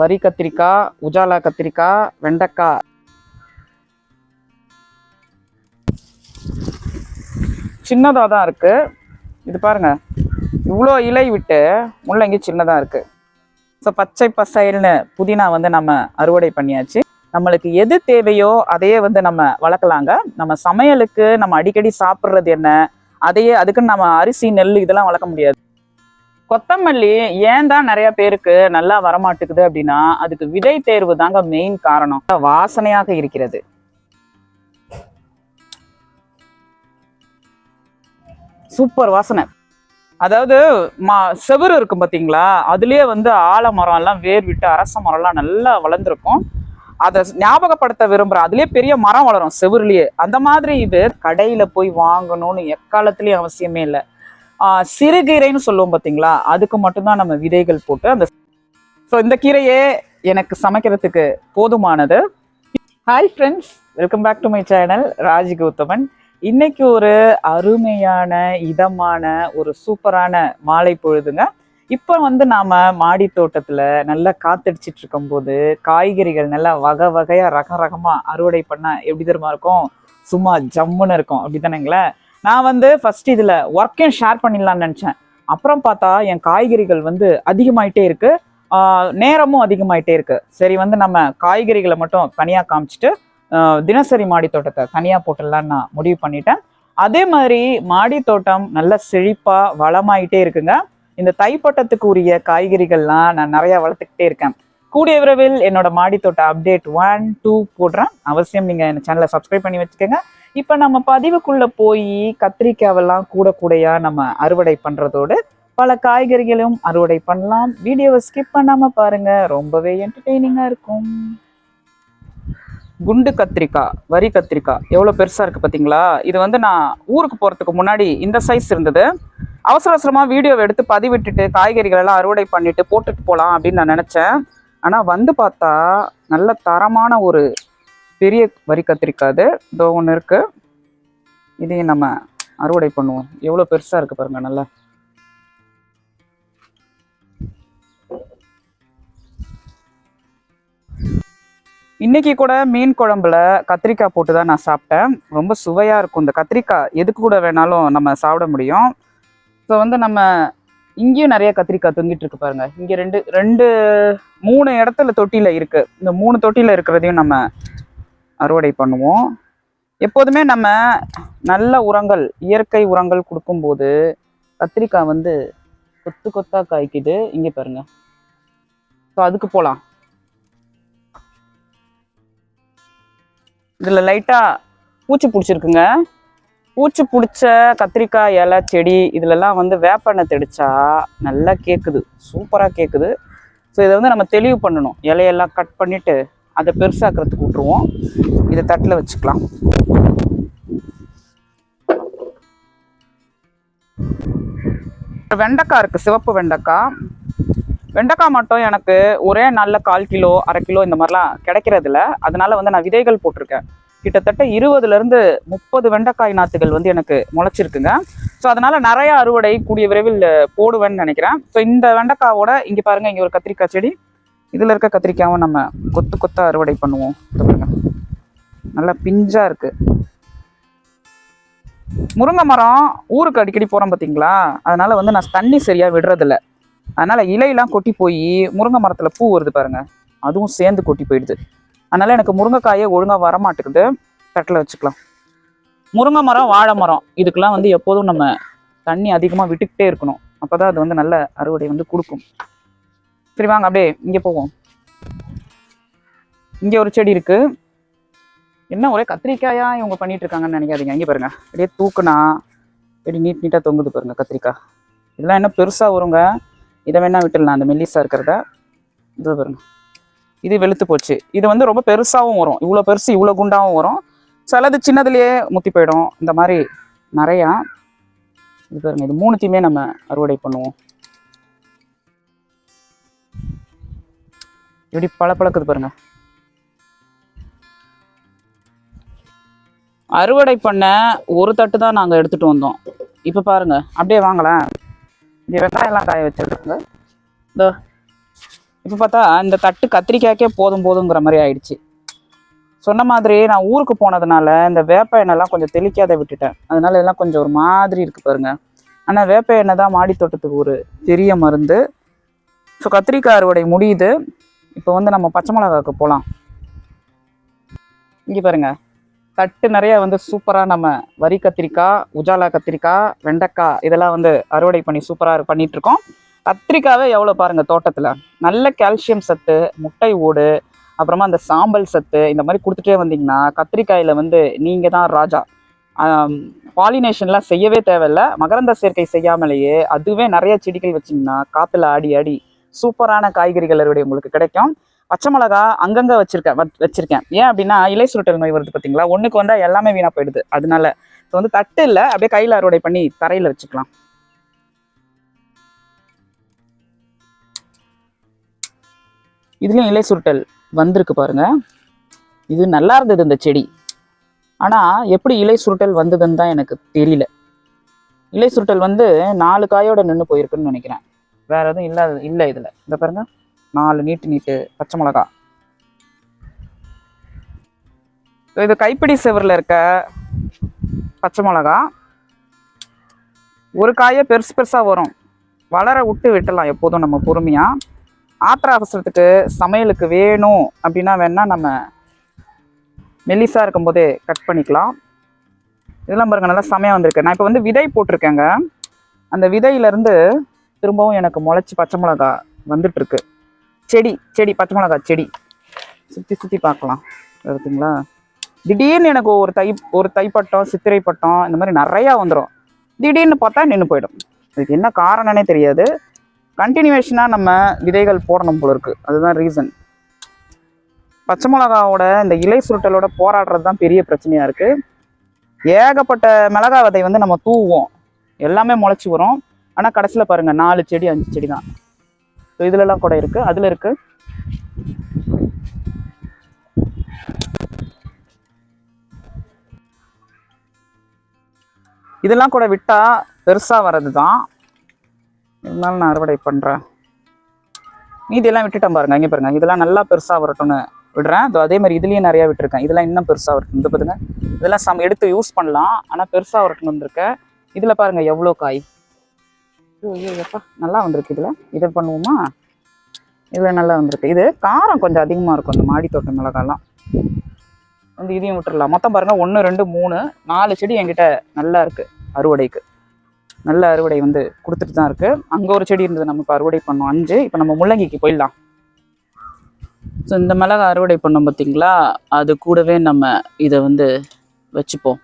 வரி கத்திரிக்காய் உஜாலா கத்திரிக்காய் வெண்டைக்காய் சின்னதாக தான் இருக்கு. இது பாருங்க. இவ்வளோ இலை விட்டு முள்ளங்கி சின்னதாக இருக்கு. ஸோ பச்சை பசைல்னு புதினா வந்து நம்ம அறுவடை பண்ணியாச்சு. நம்மளுக்கு எது தேவையோ அதையே வந்து நம்ம வளர்க்கலாங்க. நம்ம சமையலுக்கு நம்ம அடிக்கடி சாப்பிட்றது என்ன? அதையே அதுக்குன்னு நம்ம அரிசி நெல் இதெல்லாம் வளர்க்க முடியாது. கொத்தமல்லி ஏன் தான் நிறைய பேருக்கு நல்லா வரமாட்டேங்குது அப்படின்னா அதுக்கு விதை தேர்வு தாங்க மெயின் காரணம். வாசனையாக இருக்கிறது. சூப்பர் வாசனை. அதாவது மா செவுரு இருக்கும் பார்த்தீங்களா அதுலேயே வந்து ஆலமரம் எல்லாம் வேர் விட்டு அரச மரம்லாம் நல்லா வளர்ந்துருக்கும். அதை ஞாபகப்படுத்த விரும்புகிறேன் அதுலேயே பெரிய மரம் வளரும் செவருலேயே. அந்த மாதிரி இது கடையில் போய் வாங்கணும்னு எக்காலத்துலேயும் அவசியமே இல்லை. சிறுகீரைன்னு சொல்லுவோம் பார்த்தீங்களா அதுக்கு மட்டும்தான் நம்ம விதைகள் போட்டு அந்த ஸோ இந்த கீரையே எனக்கு சமைக்கிறதுக்கு போதுமானது. Hi friends welcome back to my channel Raj Gauthaman இன்னைக்கு ஒரு அருமையான இதமான ஒரு சூப்பரான மாலை பொழுதுங்க. இப்போ வந்து நாம மாடி தோட்டத்தில் நல்லா காத்தடிச்சிட்டு இருக்கும்போது காய்கறிகள் நல்லா வகை வகையாக ரகம் ரகமாக அறுவடை பண்ணால் எப்படி தருமா இருக்கும்? சும்மா ஜம்முன்னு இருக்கும். அப்படி தானேங்களே நான் வந்து ஃபர்ஸ்ட் இதில் ஒர்க்கையும் ஷேர் பண்ணிடலான்னு நினச்சேன். அப்புறம் பார்த்தா என் காய்கறிகள் வந்து அதிகமாயிட்டே இருக்கு. நேரமும் அதிகமாயிட்டே இருக்கு. சரி வந்து நம்ம காய்கறிகளை மட்டும் தனியாக காமிச்சிட்டு தினசரி மாடி தோட்டத்தை தனியாக போட்டுடலான்னு நான் முடிவு பண்ணிட்டேன். அதே மாதிரி மாடி தோட்டம் நல்ல செழிப்பாக வளமாயிட்டே இருக்குங்க. இந்த தைப்பட்டத்துக்கு உரிய காய்கறிகள்லாம் நான் நிறையா வளர்த்துக்கிட்டே இருக்கேன். கூடிய விரைவில் என்னோட மாடி தோட்ட அப்டேட் ஒன் டூ போடுறேன். அவசியம் நீங்கள் என் சேனலை சப்ஸ்கிரைப் பண்ணி வச்சுக்கோங்க. இப்போ நம்ம பதிவுக்குள்ள போய் கத்திரிக்காவெல்லாம் கூட கூடையா நம்ம அறுவடை பண்றதோடு பல காய்கறிகளும் அறுவடை பண்ணலாம். வீடியோவை ஸ்கிப் பண்ணாம பாருங்க. ரொம்பவே என்டர்டெய்னிங்கா இருக்கும். குண்டு கத்திரிக்காய் வரி கத்திரிக்காய் எவ்வளோ பெருசாக இருக்குது பார்த்தீங்களா இது வந்து நான் ஊருக்கு போகிறதுக்கு முன்னாடி இந்த சைஸ் இருந்தது. அவசர அவசரமாக வீடியோவை எடுத்து பதிவிட்டுட்டு காய்கறிகள் எல்லாம் அறுவடை பண்ணிவிட்டு போட்டுட்டு போகலாம் அப்படின்னு நான் நினச்சேன். ஆனால் வந்து பார்த்தா நல்ல தரமான ஒரு பெரிய வரி கத்திரிக்காய் அது இதோ ஒன்று இருக்குது இதையும் நம்ம அறுவடை பண்ணுவோம். எவ்வளோ பெருசாக இருக்குது பாருங்கள் நல்லா. இன்னைக்கு கூட மீன் குழம்புல கத்திரிக்காய் போட்டு தான் நான் சாப்பிட்டேன். ரொம்ப சுவையாக இருக்கும் இந்த கத்திரிக்காய். எதுக்கு கூட வேணாலும் நம்ம சாப்பிட முடியும். ஸோ வந்து நம்ம இங்கேயும் நிறைய கத்திரிக்காய் தொங்கிட்டு இருக்கு பாருங்க. இங்கே ரெண்டு ரெண்டு மூணு இடத்துல தொட்டியில் இருக்கு. இந்த மூணு தொட்டியில் இருக்கிறதையும் நம்ம அறுவடை பண்ணுவோம். எப்போதுமே நம்ம நல்ல உரங்கள் இயற்கை உரங்கள் கொடுக்கும்போது கத்திரிக்காய் வந்து கொத்து கொத்தா காய்க்குது. இங்கே பாருங்க. ஸோ அதுக்கு போகலாம் இதில் லைட்டாக பூச்சி பிடிச்சிருக்குங்க. பூச்சி பிடிச்ச கத்திரிக்காய் இலை செடி இதுலலாம் வந்து வேப்பெண்ணெய் தெடிச்சா நல்லா கேட்குது சூப்பராக கேட்குது ஸோ இதை வந்து நம்ம தெளிவு பண்ணணும். இலையெல்லாம் கட் பண்ணிவிட்டு அதை பெருசாக்கிறதுக்கு விட்ருவோம் இதை தட்டில் வச்சுக்கலாம். வெண்டைக்காய் இருக்குது சிவப்பு வெண்டைக்காய். வெண்டைக்காய் மட்டும் எனக்கு ஒரே நல்ல கால் கிலோ அரை கிலோ இந்த மாதிரிலாம் கிடைக்கிறதில்ல. அதனால் வந்து நான் விதைகள் போட்டிருக்கேன். கிட்டத்தட்ட இருபதுலேருந்து முப்பது வெண்டைக்காய் நாற்றுகள் வந்து எனக்கு முளைச்சிருக்குங்க. ஸோ அதனால் நிறையா அறுவடை கூடிய விரைவில் போடுவேன்னு நினைக்கிறேன். ஸோ இந்த வெண்டைக்காவோட இங்கே பாருங்க இங்கே ஒரு கத்திரிக்காய் செடி. இதில் இருக்க கத்திரிக்காயும் நம்ம கொத்து கொத்தாக அறுவடை பண்ணுவோம். பாருங்க. நல்லா பிஞ்சாக இருக்கு. முருங்கை மரம் ஊருக்கு அடிக்கடி போகிறோம் பார்த்தீங்களா அதனால் வந்து நான் தண்ணி சரியாக விடுறதில்ல. அதனால் இலையெல்லாம் கொட்டி போய் முருங்கை மரத்தில் பூ வருது பாருங்கள் அதுவும் சேர்ந்து கொட்டி போயிடுது. அதனால் எனக்கு முருங்கைக்காயே ஒழுங்காக வர மாட்டேங்குது தட்டில் வச்சுக்கலாம். முருங்கை மரம் வாழை மரம் இதுக்கெல்லாம் வந்து எப்போதும் நம்ம தண்ணி அதிகமாக விட்டுக்கிட்டே இருக்கணும். அப்போ தான் அது வந்து நல்ல அறுவடை வந்து கொடுக்கும். சரி வாங்க அப்படியே இங்கே போவோம். இங்கே ஒரு செடி இருக்கு. என்ன ஒரே கத்திரிக்காயா இவங்க பண்ணிட்டு இருக்காங்கன்னு நினைக்காதீங்க. இங்கே பாருங்க. அப்படியே தூக்குனா இப்படி நீட் நீட்டாக தொங்குது பாருங்க கத்திரிக்காய். இதெல்லாம் என்ன பெருசாக வருங்க. இதை வேணா விட்டுடலாம் அந்த மெல்லிஸாக இருக்கிறத. இது பாருங்க. இது வெளுத்து போச்சு. இது வந்து ரொம்ப பெருசாகவும் வரும். இவ்வளோ பெருசு இவ்வளோ குண்டாகவும் வரும். சிலது சின்னதுலேயே முத்தி போயிடும். இந்த மாதிரி நிறையா. இது பாருங்க இது மூணுத்தையுமே நம்ம அறுவடை பண்ணுவோம். எப்படி பளபளக்குது பாருங்க. அறுவடை பண்ண ஒரு தட்டு தான் நாங்கள் எடுத்துட்டு வந்தோம். இப்போ பாருங்க அப்படியே வாங்கலாம். இங்கே வெங்காயம்லாம் காய வச்சிருக்குங்க. இதோ இப்போ பார்த்தா இந்த தட்டு கத்திரிக்காய்க்கே போதும் போதுங்கிற மாதிரி ஆயிடுச்சு. சொன்ன மாதிரி நான் ஊருக்கு போனதுனால இந்த வேப்ப எண்ணெய்லாம் கொஞ்சம் தெளிக்காத விட்டுட்டேன். அதனால எல்லாம் கொஞ்சம் ஒரு மாதிரி இருக்கு பாருங்க. ஆனால் வேப்ப எண்ணெய் தான் மாடி தோட்டத்துக்கு ஒரு பெரிய மருந்து. ஸோ கத்திரிக்காய் அறுவடை முடியுது. இப்போ வந்து நம்ம பச்சை மிளகாவுக்கு போகலாம் இங்கே பாருங்க. தட்டு நிறைய வந்து சூப்பராக நம்ம வரி கத்திரிக்காய் உஜாலா கத்திரிக்காய் வெண்டைக்காய் இதெல்லாம் வந்து அறுவடை பண்ணி சூப்பராக பண்ணிகிட்ருக்கோம் கத்திரிக்காவே எவ்வளோ பாருங்கள் தோட்டத்தில். நல்ல கால்சியம் சத்து முட்டை ஓடு அப்புறமா அந்த சாம்பல் சத்து இந்த மாதிரி கொடுத்துட்டே வந்தீங்கன்னா கத்திரிக்காயில் வந்து நீங்கள் தான் ராஜா. பாலினேஷன்லாம் செய்யவே தேவையில்ல. மகரந்த சேர்க்கை செய்யாமலேயே அதுவே நிறைய செடிகள் வச்சிங்கன்னா காற்றுல ஆடி ஆடி சூப்பரான காய்கறிகள் அறுவடை உங்களுக்கு கிடைக்கும். பச்சை மிளகா அங்கங்கே வச்சிருக்கேன் வச்சிருக்கேன். ஏன் அப்படின்னா இலை சுருட்டல் நோய் வருது பார்த்தீங்களா ஒன்றுக்கு வந்தால் எல்லாமே வீணாக போயிடுது. அதனால ஸோ வந்து தட்டு இல்லை அப்படியே கையில் அறுவடை பண்ணி தரையில் வச்சுக்கலாம். இதுலேயும் இலை சுருட்டல் வந்திருக்கு பாருங்க. இது நல்லா இருந்தது இந்த செடி. ஆனால் எப்படி இலை சுருட்டல் வந்ததுன்னு தான் எனக்கு தெரியல. இலை சுருட்டல் வந்து நாலு காயோட நின்று போயிருக்குன்னு நினைக்கிறேன். வேற எதுவும் இல்லாத இல்லை இதில். இந்த பாருங்க. நாலு நீட்டு நீட்டு பச்சை மிளகா. இது கைப்பிடி செவரில் இருக்க பச்சை மிளகா. ஒரு காயே பெருசு பெருசாக வரும். வளர விட்டு விட்டலாம் எப்போதும் நம்ம பொறுமையாக ஆத்திர அவசரத்துக்கு சமையலுக்கு வேணும் அப்படின்னா வேணால் நம்ம மெல்லிசா இருக்கும்போதே கட் பண்ணிக்கலாம். இதெல்லாம் பாருங்கள் நல்லா செமையாக வந்திருக்கு. நான் இப்போ வந்து விதை போட்டிருக்கேங்க. அந்த விதையிலேருந்து திரும்பவும் எனக்கு முளைச்சி பச்சை மிளகா வந்துட்டுருக்கு. செடி செடி பச்சை மிளகா செடி. சுற்றி சுற்றி பார்க்கலாம். இருக்குங்களா திடீர்னு எனக்கு ஒரு தை ஒரு தைப்பட்டம் சித்திரை பட்டம் இந்த மாதிரி நிறையா வந்துடும் திடீர்னு பார்த்தா நின்று போயிடும். இதுக்கு என்ன காரணம்னே தெரியாது. கண்டினியூவேஷனாக நம்ம விதைகள் போடணும் போல இருக்கு. அதுதான் ரீசன். பச்சை மிளகாவோட இந்த இலை சுருட்டலோட போராடுறது தான் பெரிய பிரச்சனையாக இருக்குது ஏகப்பட்ட மிளகா விதை வந்து நம்ம தூவோம் எல்லாமே முளைச்சி வரும். ஆனால் கடைசியில் பாருங்கள் நாலு செடி அஞ்சு செடி தான் ஸோ இதுலலாம் கூட இருக்குது அதில் இருக்குது இதெல்லாம் கூட விட்டால் பெருசாக வர்றது தான் இருந்தாலும் நான் அறுவடை பண்ணுறேன் மீதியெல்லாம் விட்டுட்டேன் பாருங்க இங்கே பாருங்க. இதெல்லாம் நல்லா பெருசாக வரட்டும்னு விடுறேன். இதோ அதே மாதிரி இதுலேயும் நிறையா விட்டுருக்கேன். இதெல்லாம் இன்னும் பெருசாக வரட்டும். இந்த பார்த்துங்க இதெல்லாம் சம் எடுத்து யூஸ் பண்ணலாம். ஆனால் பெருசாக வரட்டும்னு வந்திருக்கேன். இதில் பாருங்க எவ்வளோ காய்? ஐயோ நல்லா வந்திருக்கு இதில். இதை பண்ணுவோமா? இதில் நல்லா வந்திருக்கு. இது காரம் கொஞ்சம் அதிகமாக இருக்கும் இந்த மாடி தோட்டம் மிளகாலாம். வந்து இதையும் விட்டுடலாம் மொத்தம் பாருங்கள் ஒன்று ரெண்டு மூணு நாலு செடி என்கிட்ட நல்லா இருக்குது அறுவடைக்கு. நல்ல அறுவடை வந்து கொடுத்துட்டு தான் இருக்குது அங்கே ஒரு செடி இருந்தது நம்ம இப்போ அறுவடை பண்ணோம் அஞ்சு. இப்போ நம்ம முள்ளங்கிக்கு போயிடலாம். ஸோ இந்த மிளகா அறுவடை பண்ணோம் பார்த்தீங்களா அது கூடவே நம்ம இதை வந்து வச்சுப்போம்.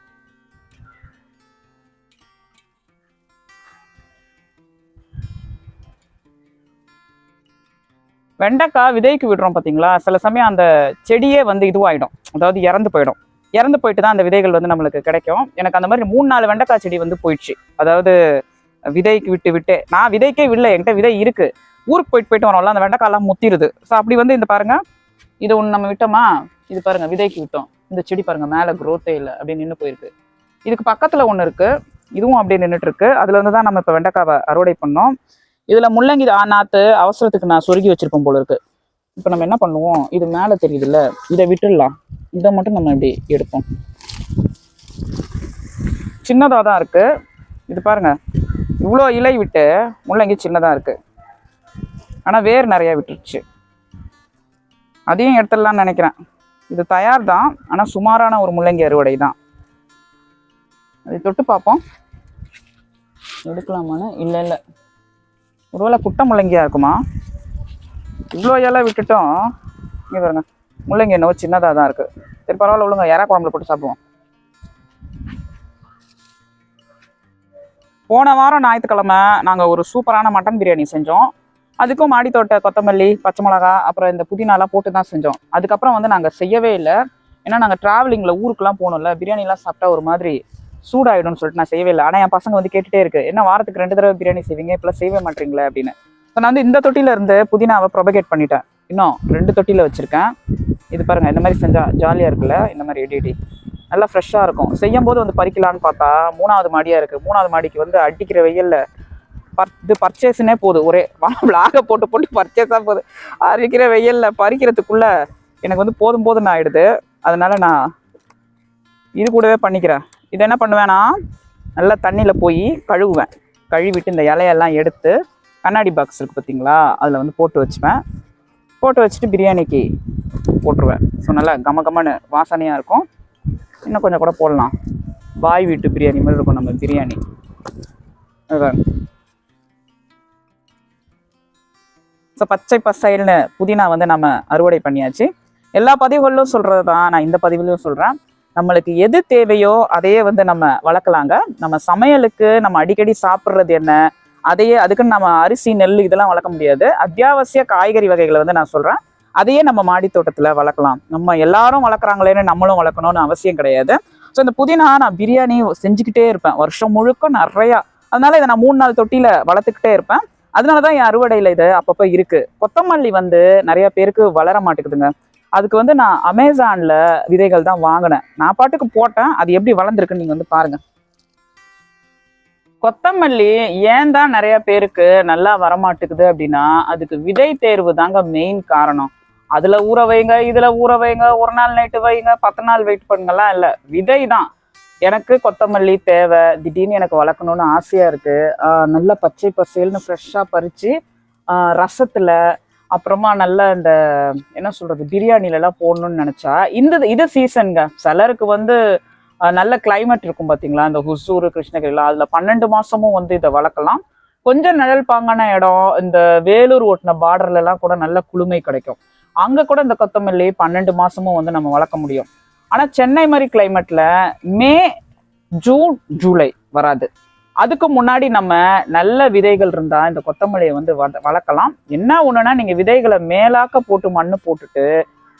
வெண்டைக்காய் விதைக்கு விடுறோம் பார்த்தீங்களா சில சமயம் அந்த செடியே வந்து இதுவாகிடும் அதாவது இறந்து போயிடும். இறந்து போயிட்டு தான் அந்த விதைகள் வந்து நம்மளுக்கு கிடைக்கும். எனக்கு அந்த மாதிரி மூணு நாலு வெண்டைக்காய் செடி வந்து போயிடுச்சு. அதாவது விதைக்கு விட்டு விட்டு. நான் விதைக்கே விடல. என்கிட்ட விதை இருக்கு. ஊருக்கு போயிட்டு போயிட்டு வரோம்ல அந்த வெண்டைக்காயெல்லாம் முத்திருது. ஸோ அப்படி வந்து இந்த பாருங்க. இது ஒன்று நம்ம விட்டோமா? இது பாருங்க விதைக்கு விட்டோம். இந்த செடி பாருங்க மேலே க்ரோத்தே இல்லை. அப்படின்னு நின்று போயிருக்கு. இதுக்கு பக்கத்தில் ஒன்று இருக்கு. இதுவும் அப்படியே நின்றுட்டு இருக்கு. அதுல இருந்து தான் நம்ம இப்போ வெண்டைக்காவை அறுவடை பண்ணோம். இதுல முள்ளங்கி நாற்று நாத்து அவசரத்துக்கு நான் சொருகி வச்சிருப்போம் போல இருக்கு. இப்போ நம்ம என்ன பண்ணுவோம்? இது மேலே தெரியுதுல்ல? இதை விட்டுடலாம். இதை மட்டும் நம்ம இப்படி எடுப்போம். சின்னதாக தான் இருக்கு. இது பாருங்க. இவ்வளோ இலை விட்டு முள்ளங்கி சின்னதாக இருக்கு. ஆனால் வேர் நிறைய விட்டுருச்சு. அதையும் எடுத்துடலாம்னு நினைக்கிறேன். இது தயார் தான். ஆனால் சுமாரான ஒரு முள்ளங்கி அறுவடை தான். அதை தொட்டு பார்ப்போம். எடுக்கலாமான்னு? இல்லை இல்லை. ஒருவேளை குட்டை முள்ளங்கியாக இருக்குமா? இவ்வளோ இலை விட்டுட்டோம் இங்கே பாருங்க முள்ளங்கி என்னவோ சின்னதாக தான் இருக்குது சரி பரவாயில்ல விழுங்க. இறா குழம்புல போட்டு சாப்பிடுவோம். போன வாரம் ஞாயிற்றுக்கிழமை நாங்கள் ஒரு சூப்பரான மட்டன் பிரியாணி செஞ்சோம். அதுக்கும் மாடித்தோட்ட கொத்தமல்லி பச்சை மிளகா அப்புறம் இந்த புதினாலாம் போட்டு தான் செஞ்சோம். அதுக்கப்புறம் வந்து நாங்கள் செய்யவே இல்லை. ஏன்னா நாங்கள் ட்ராவலிங்கில் ஊருக்குலாம் போகணும்ல பிரியாணிலாம் சாப்பிட்டா ஒரு மாதிரி சூடாகிடும்னு சொல்லிட்டு நான் செய்யவே இல்லை. ஆனால் என் பசங்க வந்து கேட்டுட்டே இருக்கு என்ன வாரத்துக்கு ரெண்டு தடவை பிரியாணி செய்வீங்க? இப்பெல்லாம் செய்யவே மாட்டீங்களே அப்படின்னு. ஸோ நான் வந்து இந்த தொட்டியில இருந்து புதினாவை ப்ரொபகேட் பண்ணிட்டேன். இன்னும் ரெண்டு தொட்டியில் வச்சுருக்கேன். இது பாருங்கள் இந்த மாதிரி செஞ்சால் ஜாலியாக இருக்குல்ல? இந்த மாதிரி எடி எடி நல்லா ஃப்ரெஷ்ஷாக இருக்கும். செய்யும் போது வந்து பறிக்கலான்னு பார்த்தா மூணாவது மாடியாக இருக்குது மூணாவது மாடிக்கு வந்து அடிக்கிற வெயிலில் பர் இது பர்ச்சேஸ்னே போதும் ஒரே விளாக போட்டு போட்டு பர்ச்சேஸாக போகுது அரிக்கிற வெயிலில் பறிக்கிறதுக்குள்ளே எனக்கு வந்து போதும் போதும் நான் ஆகிடுது அதனால் நான் இது கூடவே பண்ணிக்கிறேன். இது என்ன பண்ணுவேன்னா நல்லா தண்ணியில் போய் கழுவுவேன். கழுவிட்டு இந்த இலையெல்லாம் எடுத்து கண்ணாடி பாக்ஸ் இருக்குது பார்த்தீங்களா அதில் வந்து போட்டு வச்சுப்பேன். போட்டு வச்சுட்டு பிரியாணிக்கு போட்டுருவேன். ஸோ நல்லா கம கமன்னு வாசனையாக இருக்கும். இன்னும் கொஞ்சம் கூட போடலாம். பாய் வீட்டு பிரியாணி மாதிரி இருக்கும் நம்ம பிரியாணி. அதுதான் ஸோ பச்சை பசைல்னு புதினா வந்து நம்ம அறுவடை பண்ணியாச்சு. எல்லா பதிவுகளிலும் சொல்கிறது தான் நான் இந்த பதிவுலையும் சொல்கிறேன் நம்மளுக்கு எது தேவையோ அதையே வந்து நம்ம வளர்க்கலாங்க. நம்ம சமையலுக்கு நம்ம அடிக்கடி சாப்பிட்றது என்ன? அதையே அதுக்குன்னு நம்ம அரிசி நெல் இதெல்லாம் வளர்க்க முடியாது. அத்தியாவசிய காய்கறி வகைகளை வந்து நான் சொல்கிறேன் அதையே நம்ம மாடி தோட்டத்தில் வளர்க்கலாம். நம்ம எல்லாரும் வளர்க்குறாங்களேன்னு நம்மளும் வளர்க்கணும்னு அவசியம் கிடையாது. ஸோ இந்த புதினா நான் பிரியாணி செஞ்சுக்கிட்டே இருப்பேன். வருஷம் முழுக்க நிறையா. அதனால இதை நான் மூணு நாள் தொட்டியில் வளர்த்துக்கிட்டே இருப்பேன். அதனால தான் என் அறுவடையில் இது அப்பப்போ இருக்குது கொத்தமல்லி வந்து நிறைய பேருக்கு வளர மாட்டேங்குதுங்க. அதுக்கு வந்து நான் அமேசானில் விதைகள் தான் வாங்கினேன். நான் பாட்டுக்கு போட்டேன். அது எப்படி வளர்ந்துருக்குன்னு நீங்கள் வந்து பாருங்கள் கொத்தமல்லி ஏன் தான் நிறைய பேருக்கு நல்லா வரமாட்டேங்குது அப்படின்னா அதுக்கு விதை தேர்வு தாங்க மெயின் காரணம். அதில் ஊற வைங்க இதில் ஊற வைங்க ஒரு நாள் நைட்டு வைங்க பத்து நாள் வெயிட் பண்ணுங்கலாம் இல்லை. விதை தான். எனக்கு கொத்தமல்லி தேவை. திடீர்னு எனக்கு வளர்க்கணும்னு ஆசையாக இருக்குது நல்லா நல்ல பச்சை பசேல்னு ஃப்ரெஷ்ஷாக பறித்து ரசத்தில் அப்புறமா நல்ல இந்த என்ன சொல்றது பிரியாணிலலாம் போடணும்னு நினச்சா இந்த இது சீசனுங்க சிலருக்கு வந்து நல்ல கிளைமேட் இருக்கும் பார்த்தீங்களா இந்த ஹுசூர் கிருஷ்ணகிரிலாம். அதில் பன்னெண்டு மாசமும் வந்து இதை வளர்க்கலாம். கொஞ்சம் நிழல் பாங்கான இடம் இந்த வேலூர் ஓட்டின பார்டர்லலாம் கூட நல்ல குளுமை கிடைக்கும். அங்கே கூட இந்த கொத்தமல்லி பன்னெண்டு மாசமும் வந்து நம்ம வளர்க்க முடியும். ஆனால் சென்னை மாதிரி கிளைமேட்டில் மே ஜூன் ஜூலை வராது. அதுக்கு முன்னாடி நம்ம நல்ல விதைகள் இருந்தா இந்த கொத்தமல்லியை வந்து வளர்க்கலாம். என்ன ஒண்ணுன்னா நீங்க விதைகளை மேலாக்க போட்டு மண்ணு போட்டுட்டு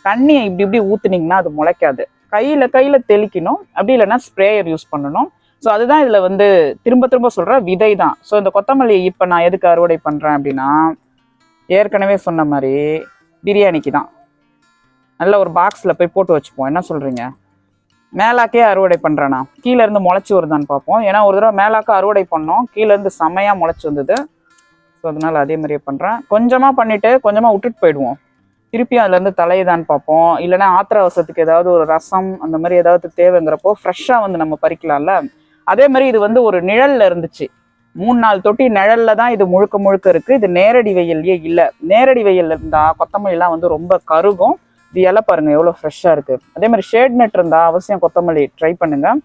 தண்ணியை இப்படி இப்படி ஊத்துனீங்கன்னா அது முளைக்காது. கையில கையில தெளிக்கணும். அப்படி இல்லைன்னா ஸ்ப்ரேயர் யூஸ் பண்ணணும். ஸோ அதுதான் இதுல வந்து திரும்ப திரும்ப சொல்ற விதை தான் ஸோ இந்த கொத்தமல்லி இப்ப நான் எதுக்கு அறுவடை பண்றேன் அப்படின்னா ஏற்கனவே சொன்ன மாதிரி பிரியாணிக்கு தான் நல்ல ஒரு பாக்ஸில் போய் போட்டு வச்சுப்போம். என்ன சொல்கிறீங்க மேலாக்கே அறுவடை பண்ணுறேண்ணா கீழேருந்து முளைச்சி வருதான்னு பார்ப்போம். ஏன்னா ஒரு தடவை மேலாக்க அறுவடை பண்ணோம். கீழேருந்து செம்மையாக முளைச்சி வந்தது. ஸோ அதனால் அதே மாதிரியே பண்ணுறேன் கொஞ்சமாக பண்ணிவிட்டு கொஞ்சமாக விட்டுட்டு போயிடுவோம். திருப்பியும் அதுலேருந்து தலையுதான்னு பார்ப்போம். இல்லைனா ஆத்திர அவசரத்துக்கு ஏதாவது ஒரு ரசம் அந்த மாதிரி ஏதாவது தேவைங்கிறப்போ ஃப்ரெஷ்ஷாக வந்து நம்ம பறிக்கலாம்ல. அதே மாதிரி இது வந்து ஒரு நிழல்ல இருந்துச்சு. மூணு நாள் தொட்டி நிழலில் தான் இது முழுக்க முழுக்க இருக்குது இது நேரடி வெயிலே இல்லை. நேரடி வெயில் இருந்தால் கொத்தமல்லிலாம் வந்து ரொம்ப கருகும். இது இலை பாருங்கள் எவ்வளோ ஃப்ரெஷ்ஷாக இருக்குது அதே மாதிரி ஷேட் நெட் இருந்தால் அவசியம் கொத்தமல்லி ட்ரை பண்ணுங்கள்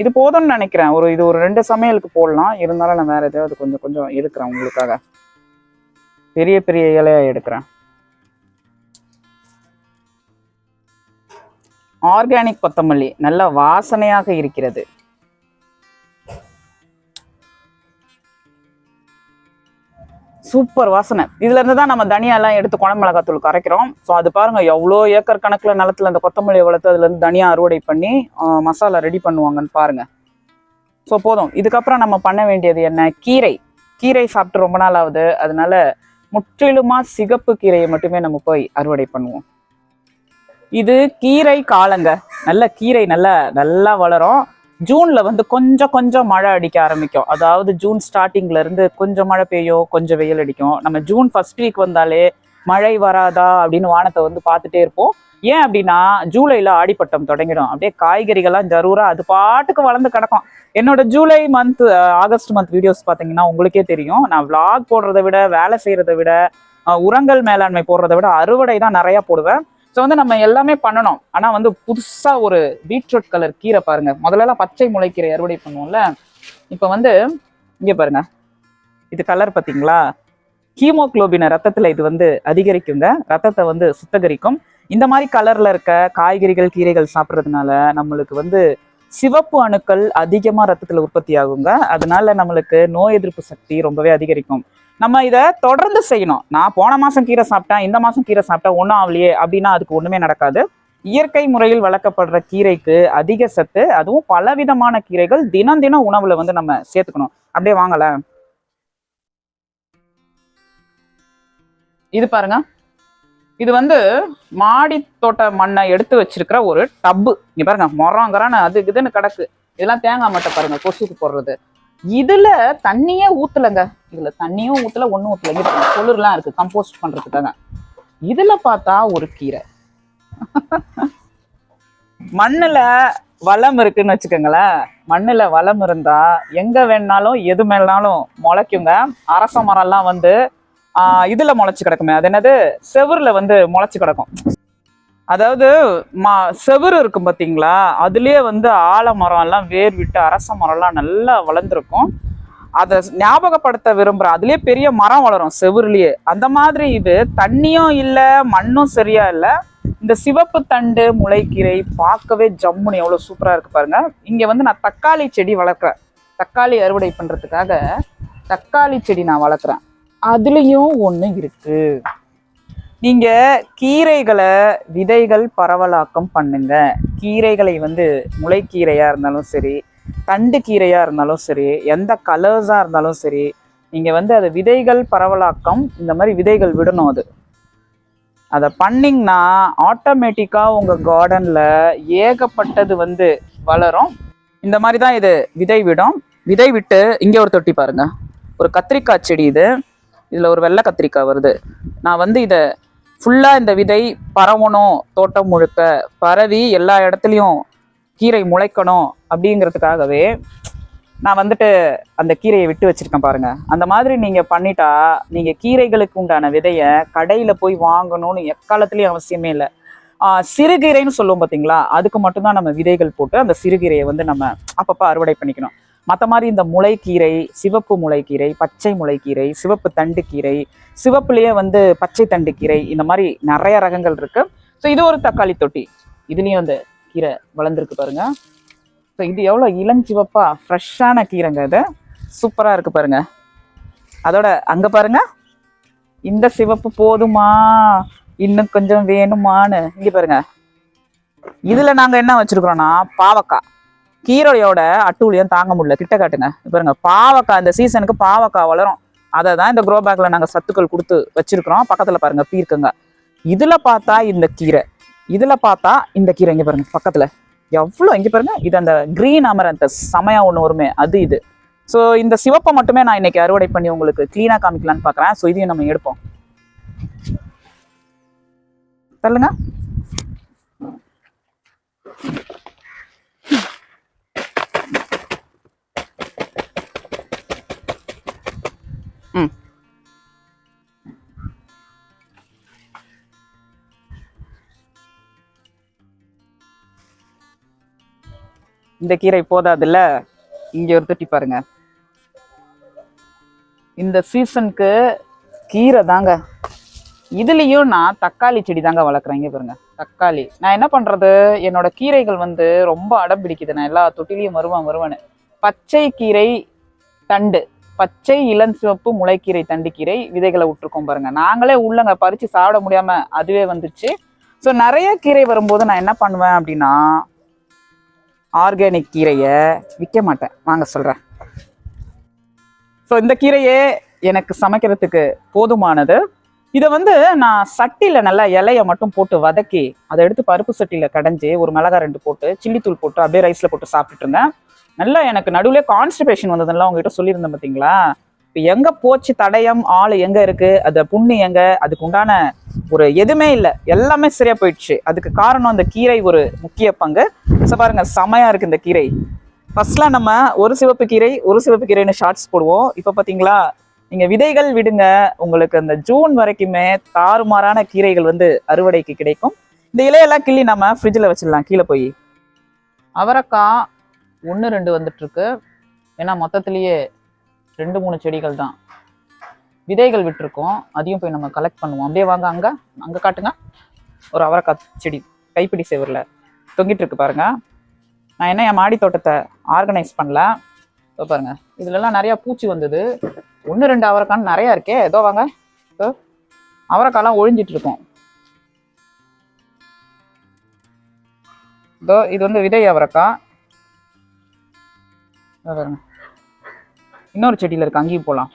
இது போதும்னு நினைக்கிறேன். ஒரு இது ஒரு ரெண்டு சமையலுக்கு போடலாம். இருந்தாலும் நான் வேற ஏதாவது கொஞ்சம் கொஞ்சம் எடுக்கிறேன் உங்களுக்காக. பெரிய பெரிய இலையாக எடுக்கிறேன். ஆர்கானிக் கொத்தமல்லி நல்ல வாசனையாக இருக்கிறது. சூப்பர் வாசனை. இதுல இருந்து தான் நம்ம தனியாலாம் எடுத்து குழம்பு மிளகாத்தூள் கரைக்கிறோம். ஸோ அது பாருங்க எவ்வளோ ஏக்கர் கணக்கில் நிலத்துல அந்த கொத்தமல்லியை வளர்த்து அதுல இருந்து தனியா அறுவடை பண்ணி மசாலா ரெடி பண்ணுவாங்கன்னு பாருங்க. ஸோ போதும். இதுக்கப்புறம் நம்ம பண்ண வேண்டியது என்ன? கீரை. கீரை சாப்பிட்டு ரொம்ப நாள் ஆகுது. அதனால முற்றிலுமா சிகப்பு கீரையை மட்டுமே நம்ம போய் அறுவடை பண்ணுவோம். இது கீரை காலங்க. நல்ல கீரை நல்லா நல்லா வளரும். ஜூன்ல வந்து கொஞ்சம் கொஞ்சம் மழை அடிக்க ஆரம்பிக்கும். அதாவது ஜூன் ஸ்டார்டிங்ல இருந்து கொஞ்சம் மழை பெய்யும் கொஞ்சம் வெயில் அடிக்கும். நம்ம ஜூன் ஃபர்ஸ்ட் வீக் வந்தாலே மழை வராதா அப்படின்னு வானத்தை வந்து பார்த்துட்டே இருப்போம். ஏன் அப்படின்னா ஜூலைல ஆடிப்பட்டம் தொடங்கிடும். அப்படியே காய்கறிகள்லாம் ஜரூரா அது பாட்டுக்கு வளர்ந்து கிடக்கும். என்னோட July month August month videos பார்த்தீங்கன்னா உங்களுக்கே தெரியும். நான் விளாக் போடுறதை விட வேலை செய்யறதை விட உரங்கள் மேலாண்மை போடுறதை விட அறுவடை தான் நிறைய போடுவேன். ஸோ வந்து நம்ம எல்லாமே பண்ணணும். ஆனால் வந்து புதுசாக ஒரு பீட்ரூட் கலர் கீரை பாருங்க. முதல்லலாம் பச்சை முளைக்கீரை அறுவடை பண்ணுவோம்ல. இப்போ வந்து இங்கே பாருங்க. இது கலர் பார்த்தீங்களா? ஹீமோகுளோபினை ரத்தத்தில் இது வந்து அதிகரிக்குங்க. ரத்தத்தை வந்து சுத்தகரிக்கும். இந்த மாதிரி கலர்ல இருக்க காய்கறிகள் கீரைகள் சாப்பிட்றதுனால நம்மளுக்கு வந்து சிவப்பு அணுக்கள் அதிகமாக ரத்தத்தில் உற்பத்தி ஆகுங்க. அதனால நம்மளுக்கு நோய் எதிர்ப்பு சக்தி ரொம்பவே அதிகரிக்கும். நம்ம இதை தொடர்ந்து செய்யணும். நான் போன மாசம் கீரை சாப்பிட்டேன் இந்த மாசம் கீரை சாப்பிட்டேன் ஒன்றும் ஆகலையே அப்படின்னா அதுக்கு ஒண்ணுமே நடக்காது. இயற்கை முறையில் வளர்க்கப்படுற கீரைக்கு அதிக சத்து அதுவும் பலவிதமான கீரைகள் தினம் தினம் உணவுல வந்து நம்ம சேர்த்துக்கணும். அப்படியே வாங்கல. இது பாருங்க. இது வந்து மாடி தோட்ட மண்ணை எடுத்து வச்சிருக்கிற ஒரு டப்பு. இங்க பாருங்க மரங்கரான அது இதுன்னு கிடக்கு. இதெல்லாம் தேங்காய் மட்டை பாருங்க கொசுக்கு போடுறது. இதுல தண்ணியே ஊத்தலைங்க. இதுல தண்ணியும் ஊத்தல ஒண்ணும் ஊத்தல. இங்க குளிர்லாம் இருக்கு கம்போஸ்ட் பண்றதுக்காக. இதுல பார்த்தா ஒரு கீரை. மண்ணுல வளம் இருக்குன்னு வச்சுக்கோங்களேன். மண்ணுல வளம் இருந்தா எங்க வேணாலும் எது மேலனாலும் முளைக்குங்க. அரச மரம்லாம் வந்து ஆஹ் இதுல முளைச்சு கிடக்குமே. அது என்னது? செவுருல வந்து முளைச்சு கிடக்கும். அதாவது மா செவுரு இருக்கும் பார்த்தீங்களா அதுலேயே வந்து ஆலமரம் எல்லாம் வேர் விட்டு அரச மரம்லாம் நல்லா வளர்ந்துருக்கும். அதை ஞாபகப்படுத்த விரும்புகிறேன் அதுலேயே பெரிய மரம் வளரும் செவருலேயே அந்த மாதிரி இது தண்ணியும் இல்லை மண்ணும் சரியா இல்லை. இந்த சிவப்பு தண்டு முளைக்கீரை பார்க்கவே ஜம்முன்னு எவ்வளோ சூப்பராக இருக்கு பாருங்க. இங்கே வந்து நான் தக்காளி செடி வளர்க்குறேன். தக்காளி அறுவடை பண்ணுறதுக்காக தக்காளி செடி நான் வளர்க்குறேன். அதுலேயும் ஒன்று இருக்குது நீங்க கீரைகளை விதைகள் பரவலாக்கம் பண்ணுங்க. கீரைகளை வந்து முளைக்கீரையா இருந்தாலும் சரி தண்டு கீரையா இருந்தாலும் சரி எந்த கலர்ஸா இருந்தாலும் சரி நீங்க வந்து அது விதைகள் பரவலாக்கம் இந்த மாதிரி விதைகள் விடணும் அது. அதை பண்ணிங்கன்னா ஆட்டோமேட்டிக்காக உங்கள் கார்டனில் ஏகப்பட்டது வந்து வளரும். இந்த மாதிரி தான் இது விதை விடும். விதை விட்டு இங்கே ஒரு தொட்டி பாருங்கள் ஒரு கத்திரிக்காய் செடி இது. இதில் ஒரு வெள்ளை கத்திரிக்காய் வருது. நான் வந்து இதை ஃபுல்லாக இந்த விதை பரவணும் தோட்டம் முழுக்க. பரவி எல்லா இடத்துலையும் கீரை முளைக்கணும் அப்படிங்கிறதுக்காகவே நான் வந்துட்டு அந்த கீரையை விட்டு வச்சுருக்கேன் பாருங்க. அந்த மாதிரி நீங்கள் பண்ணிட்டா நீங்கள் கீரைகளுக்கு உண்டான விதையை கடையில் போய் வாங்கணும்னு எக்காலத்துலேயும் அவசியமே இல்லை. சிறுகீரைன்னு சொல்லுவோம் பார்த்தீங்களா அதுக்கு மட்டும்தான் நம்ம விதைகள் போட்டு அந்த சிறுகீரையை வந்து நம்ம அப்பப்போ அறுவடை பண்ணிக்கணும். மற்ற மாதிரி இந்த முளைக்கீரை சிவப்பு முளைக்கீரை பச்சை முளைக்கீரை சிவப்பு தண்டு கீரை வந்து பச்சை தண்டு கீரை இந்த மாதிரி நிறைய ரகங்கள் இருக்கு. ஸோ இது ஒரு தக்காளி தொட்டி. இதுலேயும் அந்த கீரை வளர்ந்துருக்கு பாருங்க. ஸோ இது எவ்வளோ இளஞ்சிவப்பா ஃப்ரெஷ்ஷான கீரைங்க இது. சூப்பராக இருக்கு பாருங்க. அதோட அங்கே பாருங்க. இந்த சிவப்பு போதுமா? இன்னும் கொஞ்சம் வேணுமான்னு. இங்கே பாருங்க. இதில் நாங்கள் என்ன வச்சுருக்குறோன்னா பாவக்காய். கீரையோட அட்டூழியம் தாங்க முடியல. கிட்ட காட்டுங்க. பாருங்க பாவக்காய் இந்த சீசனுக்கு பாவக்காய் வளரும். அதை தான் இந்த க்ரோ பேக்கில் நாங்கள் சத்துக்கள் கொடுத்து வச்சிருக்கிறோம். பக்கத்தில் பாருங்க பீர்க்கங்க. இதில் பார்த்தா இந்த கீரை. இதில் பார்த்தா இந்த கீரை. இங்கே பாருங்க பக்கத்தில். எவ்வளோ இங்கே பாருங்க இது அந்த கிரீன் அமரந்தஸ் செமையா ஒன்று வருமே அது இது. ஸோ இந்த சிவப்பை மட்டுமே நான் இன்னைக்கு அறுவடை பண்ணி உங்களுக்கு க்ளீனாக காமிக்கலான்னு பார்க்குறேன். ஸோ இதையும் நம்ம எடுப்போம். சொல்லுங்கள் இந்த கீரை போதாதுல்ல? இங்க ஒரு தொட்டி பாருங்க. இந்த சீசனுக்கு கீரை தாங்க. இதுலயும் நான் தக்காளி செடி தாங்க வளர்க்குறேன். பாருங்க. தக்காளி. நான் என்ன பண்றது? என்னோட கீரைகள் வந்து ரொம்ப அடம் பிடிக்குது. நான் எல்லா தொட்டிலையும் வருவேன் வருவேன்னு பச்சை கீரை தண்டு. பச்சை இளஞ்சிவப்பு முளைக்கீரை தண்டு கீரை விதைகளை விட்டுருக்கோம் பாருங்க. நாங்களே உள்ளங்க பறிச்சு சாப்பிட முடியாம அதுவே வந்துச்சு ஸோ நிறைய கீரை வரும்போது நான் என்ன பண்ணுவேன் அப்படின்னா ஆர்கானிக் கீரையை விற்க மாட்டேன். வாங்க சொல்கிறேன் ஸோ இந்த கீரையே எனக்கு சமைக்கிறதுக்கு போதுமானது. இதை வந்து நான் சட்டியில் நல்லா இலையை மட்டும் போட்டு வதக்கி அதை எடுத்து பருப்பு சட்டியில் கடைஞ்சி ஒரு மிளகா ரெண்டு போட்டு சில்லித்தூள் போட்டு அப்படியே ரைஸில் போட்டு சாப்பிட்டுட்டு இருந்தேன். நல்லா எனக்கு நடுவில் கான்ஸ்டிபேஷன் வந்ததெல்லாம் உங்ககிட்ட சொல்லியிருந்தேன் பார்த்தீங்களா? இப்போ எங்கே போச்சு தடயம்? ஆள் எங்கே இருக்குது அது புண்ணு எங்கே? அதுக்கு உண்டான ஒரு எதுவுமே இல்லை. எல்லாமே சரியா போயிடுச்சு. அதுக்கு காரணம் அந்த கீரை ஒரு முக்கிய பங்கு. ஸோ பாருங்க செமையா இருக்கு இந்த கீரை. ஃபர்ஸ்ட்லாம் நம்ம ஒரு சிவப்பு கீரை ஒரு சிவப்பு கீரைன்னு ஷார்ட்ஸ் போடுவோம். இப்போ பார்த்தீங்களா நீங்கள் விதைகள் விடுங்க. உங்களுக்கு அந்த ஜூன் வரைக்குமே தாறுமாறான கீரைகள் வந்து அறுவடைக்கு கிடைக்கும். இந்த இலையெல்லாம் கிள்ளி நம்ம ஃப்ரிட்ஜில் வச்சிடலாம் கீழே போய். அவரக்காய் ஒன்று ரெண்டு வந்துட்டுருக்கு ஏன்னா மொத்தத்திலேயே ரெண்டு மூணு செடிகள் தான். விதைகள் விட்டுருக்கோம். அதையும் போய் நம்ம கலெக்ட் பண்ணுவோம். அப்படியே வாங்க அங்கே அங்கே காட்டுங்க. ஒரு அவரைக்காய் செடி கைப்பிடி சேவரில் தொங்கிட்டு இருக்கு பாருங்க. நான் என்ன என் மாடி தோட்டத்தை ஆர்கனைஸ் பண்ணல. இப்போ பாருங்க. இதுலலாம் நிறையா பூச்சி வந்தது. ஒன்று ரெண்டு அவரைக்கான்னு நிறையா இருக்கே. ஏதோ வாங்க. இப்போ அவரைக்காலாம் ஒழிஞ்சிட்டு இருக்கும். இதோ இது வந்து விதை அவரைக்காய். பாருங்க. இன்னொரு செடியில் இருக்கு அங்கேயும் போகலாம்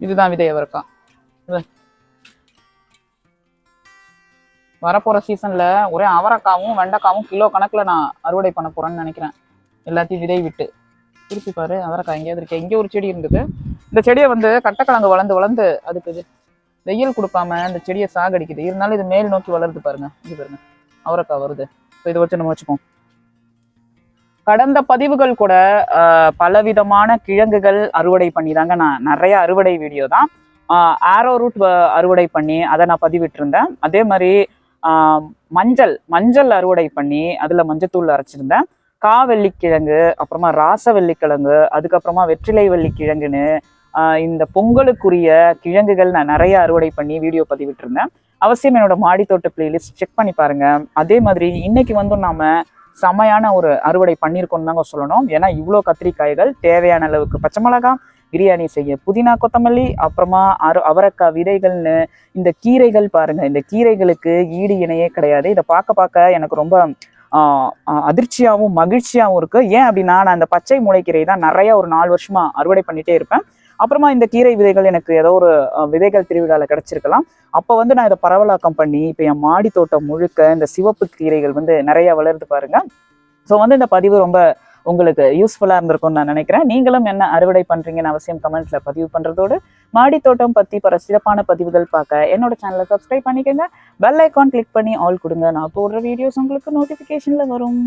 இதுதான் விதை அவரைக்காய் வரப்போற சீசன்ல ஒரே அவரைக்காவும் வெண்டைக்காவும் கிலோ கணக்குல நான் அறுவடை பண்ண போறேன்னு நினைக்கிறேன். எல்லாத்தையும் விதை விட்டு. திருப்பி பாரு அவரைக்காய் எங்கேயாவது இருக்கு. எங்கேயோ ஒரு செடி இருந்தது. இந்த செடியை வந்து கட்டக்கிழங்கு வளர்ந்து வளர்ந்து அதுக்கு இது வெயில் கொடுக்காம இந்த செடியை சாகடிக்குது. இருந்தாலும் இது மேல் நோக்கி வளருது பாருங்க. இது பாருங்க. அவரக்காய் வருது. ஸோ இதை வச்சு நம்ம வச்சுப்போம். கடந்த பதிவுகள் கூட பலவிதமான கிழங்குகள் அறுவடை பண்ணி தாங்க நான் நிறைய அறுவடை வீடியோ தான் ஆரோ ரூட் அறுவடை பண்ணி அதை நான் பதிவிட்டிருந்தேன். அதே மாதிரி மஞ்சள் மஞ்சள் அறுவடை பண்ணி அதில் மஞ்சத்தூள் அரைச்சிருந்தேன். காவெள்ளிக்கிழங்கு அப்புறமா ராசவெள்ளிக்கிழங்கு அதுக்கப்புறமா வெற்றிலை வெள்ளி கிழங்குன்னு இந்த பொங்கலுக்குரிய கிழங்குகள் நான் நிறைய அறுவடை பண்ணி வீடியோ பதிவிட்டிருந்தேன். அவசியம் என்னோட மாடித்தோட்ட பிளேலிஸ்ட் செக் பண்ணி பாருங்க. அதே மாதிரி இன்னைக்கு வந்து நாம செமையான ஒரு அறுவடை பண்ணியிருக்கோம்னு தாங்க சொல்லணும். ஏன்னா இவ்வளோ கத்திரிக்காய்கள் தேவையான அளவுக்கு பச்சை மிளகாய் பிரியாணி செய்ய புதினா கொத்தமல்லி அப்புறமா அரு அவரைக்காய் விதைகள்னு இந்த கீரைகள் பாருங்க. இந்த கீரைகளுக்கு ஈடு இணையே கிடையாது. இதை பார்க்க பார்க்க எனக்கு ரொம்ப அதிர்ச்சியாகவும் மகிழ்ச்சியாகவும் இருக்குது ஏன் அப்படின்னா நான் அந்த பச்சை முளைக்கீரை தான் நிறைய ஒரு நாலு வருஷமாக அறுவடை பண்ணிகிட்டே இருப்பேன். அப்புறமா இந்த கீரை விதைகள் எனக்கு ஏதோ ஒரு விதைகள் திருவிழாவில் கிடைச்சிருக்கலாம். அப்போ வந்து நான் இதை பரவலாக்கம் பண்ணி இப்போ என் மாடி தோட்டம் முழுக்க இந்த சிவப்பு கீரைகள் வந்து நிறைய வளருது பாருங்க. ஸோ வந்து இந்த பதிவு ரொம்ப உங்களுக்கு யூஸ்ஃபுல்லாக இருந்திருக்கும்னு நான் நினைக்கிறேன். நீங்களும் என்ன அறுவடை பண்ணுறீங்கன்னு அவசியம் கமெண்ட்ஸில் பதிவு பண்ணுறதோடு மாடி தோட்டம் பற்றி பல சிறப்பான பதிவுகள் பார்க்க என்னோட சேனலை சப்ஸ்கிரைப் பண்ணிக்கோங்க. பெல் ஐக்கான் கிளிக் பண்ணி ஆல் கொடுங்க. நான் போடுற வீடியோஸ் உங்களுக்கு நோட்டிஃபிகேஷனில் வரும்.